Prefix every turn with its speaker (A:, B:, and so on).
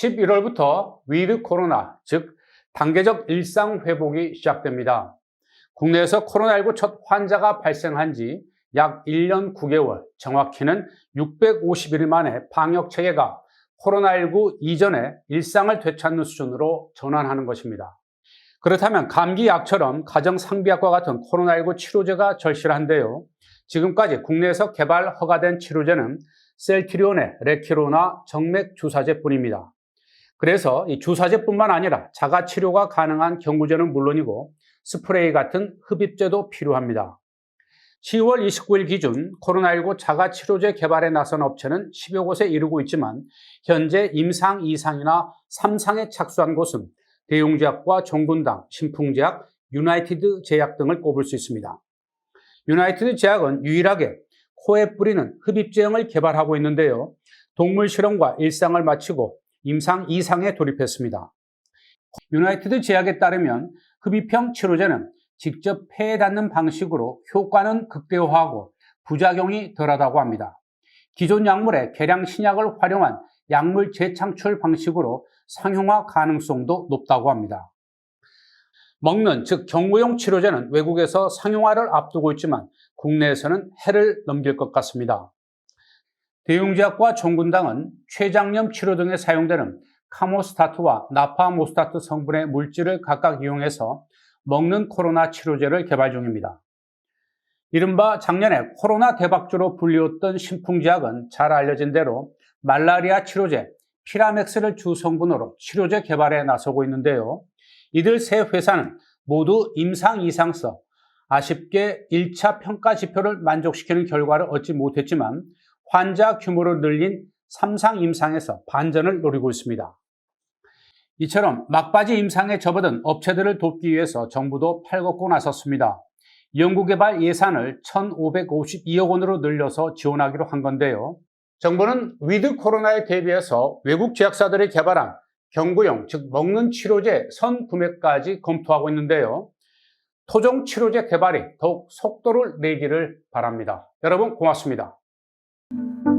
A: 11월부터 위드 코로나, 즉 단계적 일상 회복이 시작됩니다. 국내에서 코로나19 첫 환자가 발생한 지 약 1년 9개월, 정확히는 651일 만에 방역 체계가 코로나19 이전의 일상을 되찾는 수준으로 전환하는 것입니다. 그렇다면 감기 약처럼 가정 상비약과 같은 코로나19 치료제가 절실한데요. 지금까지 국내에서 개발 허가된 치료제는 셀트리온의 레키로나 정맥 주사제뿐입니다. 그래서 이 주사제뿐만 아니라 자가 치료가 가능한 경구제는 물론이고 스프레이 같은 흡입제도 필요합니다. 10월 29일 기준 코로나19 자가 치료제 개발에 나선 업체는 10여 곳에 이르고 있지만 현재 임상 2상이나 3상에 착수한 곳은 대용제약과 종군당, 신풍제약, 유나이티드 제약 등을 꼽을 수 있습니다. 유나이티드 제약은 유일하게 코에 뿌리는 흡입제형을 개발하고 있는데요. 동물 실험과 일상을 마치고 임상 2상에 돌입했습니다. 유나이티드 제약에 따르면 흡입형 치료제는 직접 폐에 닿는 방식으로 효과는 극대화하고 부작용이 덜하다고 합니다. 기존 약물의 개량 신약을 활용한 약물 재창출 방식으로 상용화 가능성도 높다고 합니다. 먹는, 즉 경구용 치료제는 외국에서 상용화를 앞두고 있지만 국내에서는 해를 넘길 것 같습니다. 대용제약과 종군당은 췌장염 치료 등에 사용되는 카모스타트와 나파모스타트 성분의 물질을 각각 이용해서 먹는 코로나 치료제를 개발 중입니다. 이른바 작년에 코로나 대박주로 불리웠던 신풍제약은 잘 알려진 대로 말라리아 치료제 피라맥스를 주 성분으로 치료제 개발에 나서고 있는데요. 이들 세 회사는 모두 임상 이상서 아쉽게 1차 평가 지표를 만족시키는 결과를 얻지 못했지만 환자 규모를 늘린 3상 임상에서 반전을 노리고 있습니다. 이처럼 막바지 임상에 접어든 업체들을 돕기 위해서 정부도 팔걷고 나섰습니다. 연구개발 예산을 1,552억 원으로 늘려서 지원하기로 한 건데요. 정부는 위드 코로나에 대비해서 외국 제약사들이 개발한 경구용, 즉 먹는 치료제 선 구매까지 검토하고 있는데요. 토종 치료제 개발이 더욱 속도를 내기를 바랍니다. 여러분 고맙습니다. thank you